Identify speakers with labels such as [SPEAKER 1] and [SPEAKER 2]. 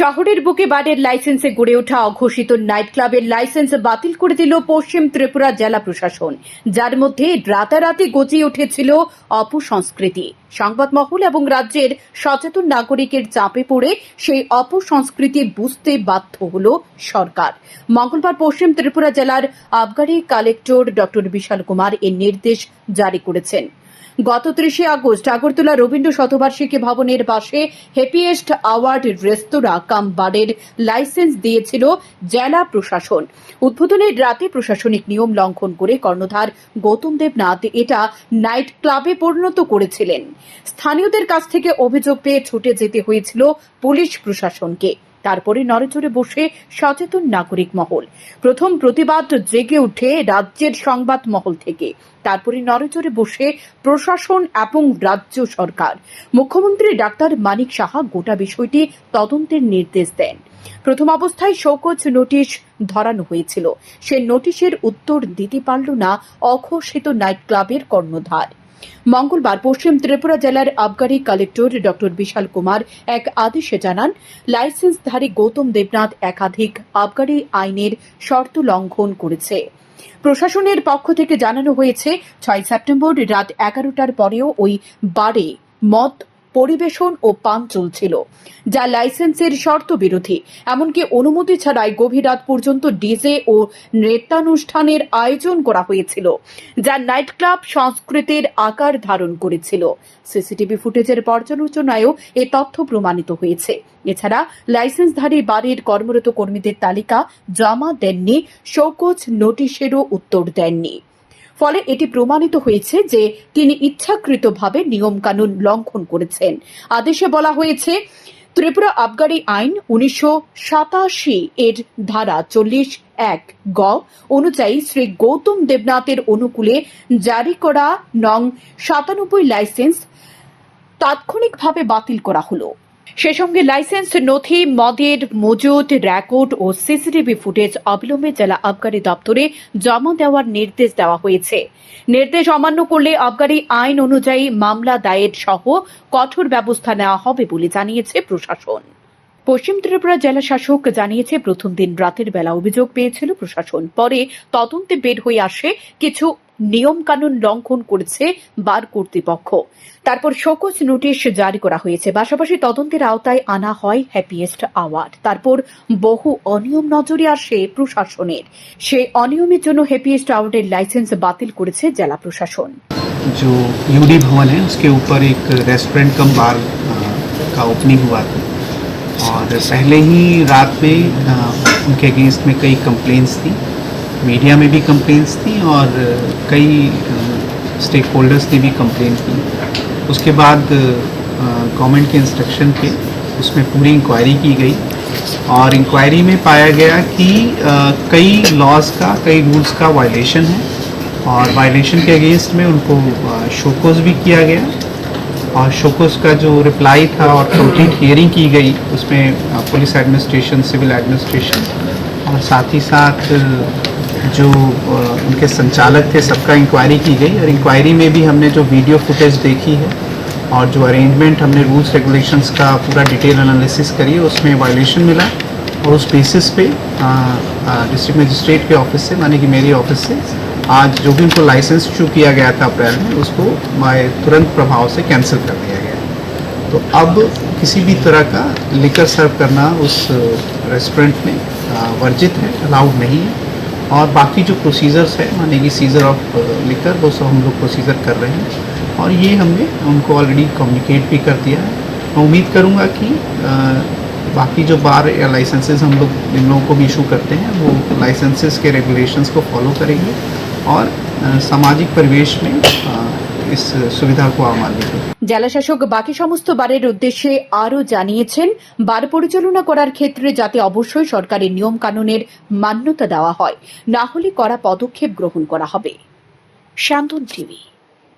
[SPEAKER 1] শহরের বুকে বারের লাইসেন্সে গড়ে ওঠা অঘোষিত নাইট ক্লাবের লাইসেন্স বাতিল করে দিল পশ্চিম ত্রিপুরা জেলা প্রশাসন, যার মধ্যে রাতারাতি গজিয়ে উঠেছিল অপসংস্কৃতি। সংবাদ মহল এবং রাজ্যের সচেতন নাগরিকের চাপে পড়ে সেই অপসংস্কৃতি বুঝতে বাধ্য হল সরকার। মঙ্গলবার পশ্চিম ত্রিপুরা জেলার আবগারি কালেক্টর ডক্টর বিশাল কুমার এর নির্দেশ জারি করেছেন। গত ত্রিশে আগস্ট আগরতলা রবীন্দ্র শতবার্ষিকী ভবনের পাশে হ্যাপিয়েস্ট আওয়ার্ড রেস্তোরাঁ কাম বারের লাইসেন্স দিয়েছিল জেলা প্রশাসন। উদ্বোধনের রাতে প্রশাসনিক নিয়ম লঙ্ঘন করে কর্ণধার গৌতম দেবনাথ এটা নাইট ক্লাবে পরিণত করেছিলেন। স্থানীয়দের কাছ থেকে অভিযোগ পেয়ে ছুটে যেতে হয়েছিল পুলিশ প্রশাসনকে। তারপরে নড়েচড়ে বসে সচেতন নাগরিক মহল। প্রথম প্রতিবাদ জেগে উঠে রাজ্যের সংবাদ মহল থেকে। তারপরে নড়েচড়ে বসে প্রশাসন এবং রাজ্য সরকার। মুখ্যমন্ত্রী ডাক্তার মানিক সাহা গোটা বিষয়টি তদন্তের নির্দেশ দেন। প্রথম অবস্থায় শোকজ নোটিশ ধরানো হয়েছিল। সে নোটিশের উত্তর দিতে পারল না অঘোষিত নাইট ক্লাবের কর্ণধার। মঙ্গলবার পশ্চিম ত্রিপুরা জেলার আবগারি কালেক্টর ডক্টর বিশাল কুমার এক আদেশে জানান, লাইসেন্সধারী গৌতম দেবনাথ একাধিক আবগারি আইনের শর্ত লঙ্ঘন করেছে। প্রশাসনের পক্ষ থেকে জানানো হয়েছে, ছয় সেপ্টেম্বর রাত এগারোটার পরেও ওই বারে মদ পরিবেশন ও পান চলছিল, যা লাইসেন্সের শর্ত বিরোধী এমনকি অনুমতি ছাড়াই গভীর রাত পর্যন্ত ডিজে ও নৃত্যানুষ্ঠানের আয়োজন করা হয়েছিল, যা নাইট ক্লাব সংস্কৃতির আকার ধারণ করেছিল। সিসিটিভি ফুটেজের পর্যালোচনায়ও এ তথ্য প্রমাণিত হয়েছে। এছাড়া লাইসেন্সধারী বাড়ির কর্মরত কর্মীদের তালিকা জমা দেননি, শোকজ নোটিশেরও উত্তর দেননি। ফলে এটি প্রমাণিত হয়েছে যে তিনি ইচ্ছাকৃতভাবে নিয়মকানুন লঙ্ঘন করেছেন। আদেশে বলা হয়েছে, ত্রিপুরা আবগারি আইন উনিশশো সাতাশি এর ধারা চল্লিশ এক গ অনুযায়ী শ্রী গৌতম দেবনাথের অনুকূলে জারি করা নং সাতানব্বই লাইসেন্স তাৎক্ষণিকভাবে বাতিল করা হলো। সে সঙ্গে লাইসেন্স নথি, মদের মজুদ রেকর্ড ও সিসিটিভি ফুটেজ অবিলম্বে জেলা আবগারি দপ্তরে জমা দেওয়ার নির্দেশ দেওয়া হয়েছে। নির্দেশ অমান্য করলে আবগারি আইন অনুযায়ী মামলা দায়ের সহ কঠোর ব্যবস্থা নেওয়া হবে বলে জানিয়েছে প্রশাসন। পশ্চিম ত্রিপুরা জেলা শাসক জানিয়েছে, প্রথম দিন রাতের বেলা অভিযোগ পেয়েছিল প্রশাসন। পরে তদন্তে বের হয়ে আসে কিছু নিয়মকানুন লঙ্ঘন করেছে বার কর্তৃপক্ষ তারপর শোকজ নোটিশ জারি করা হয়েছে পাশাপাশি তদন্তের আওতায় আনা হয় হ্যাপিয়েস্ট আওয়ার্ড তারপর বহু অনিয়ম নজরে আসে প্রশাসনের সে অনিয়মের জন্য হ্যাপিয়েস্ট আওয়ার্ডের লাইসেন্স বাতিল করেছে জেলা প্রশাসন
[SPEAKER 2] जो यूडी भवन है उसके ऊपर एक रेस्टोरेंट कम बार अ, का ओपनिंग हुआ था और पहले ही रात में अ, उनके अगेंस्ट में कई कंप्लेंट्स थी मीडिया में भी कंप्लेंट्स थी और कई स्टेक होल्डर्स ने भी कंप्लेन की। उसके बाद गवर्नमेंट के इंस्ट्रक्शन पे उसमें पूरी इंक्वायरी की गई और इंक्वायरी में पाया गया कि कई लॉज का, कई रूल्स का वायलेशन है और वायलेशन के अगेंस्ट में उनको शोकोज भी किया गया और शोकोज का जो रिप्लाई था और कंप्लीट हियरिंग की गई उसमें पुलिस एडमिनिस्ट्रेशन सिविल एडमिनिस्ट्रेशन और साथ ही साथ जो उनके संचालक थे, सबका इंक्वायरी की गई और इंक्वायरी में भी हमने जो वीडियो फुटेज देखी है और जो अरेंजमेंट हमने रूल्स रेगुलेशंस का पूरा डिटेल एनालिसिस करी, उसमें वायलेशन मिला और उस बेसिस पे डिस्ट्रिक्ट मजिस्ट्रेट के ऑफ़िस से, माने कि मेरी ऑफ़िस से, आज जो भी उनको लाइसेंस इशू किया गया था अप्रैल में, उसको तुरंत प्रभाव से कैंसिल कर दिया गया। तो अब किसी भी तरह का लिकर सर्व करना उस रेस्टोरेंट में वर्जित है अलाउड नहीं है। और बाकी जो प्रोसीजर्स है माने कि सीजर ऑफ़ लिकर वो सब हम लोग प्रोसीजर कर रहे हैं। और ये हमने उनको ऑलरेडी कम्युनिकेट भी कर दिया है। मैं उम्मीद करूँगा कि आ, बाकी जो बार या लाइसेंसेज हम लोग जिन लोगों को भी इशू करते हैं वो लाइसेंसेस के रेगुलेशंस को फॉलो करेंगे। और आ, सामाजिक परिवेश में इस सुविधा को आमान्य करेंगे
[SPEAKER 1] জেলা শাসক বাকি সমস্ত বারের উদ্দেশ্যে আরও জানিয়েছেন বার পরিচালনা করার ক্ষেত্রে যাতে অবশ্যই সরকারের নিয়ম কানুনের মান্যতা দেওয়া হয় না হলে কড়া পদক্ষেপ গ্রহণ করা হবে শান্তন টিভি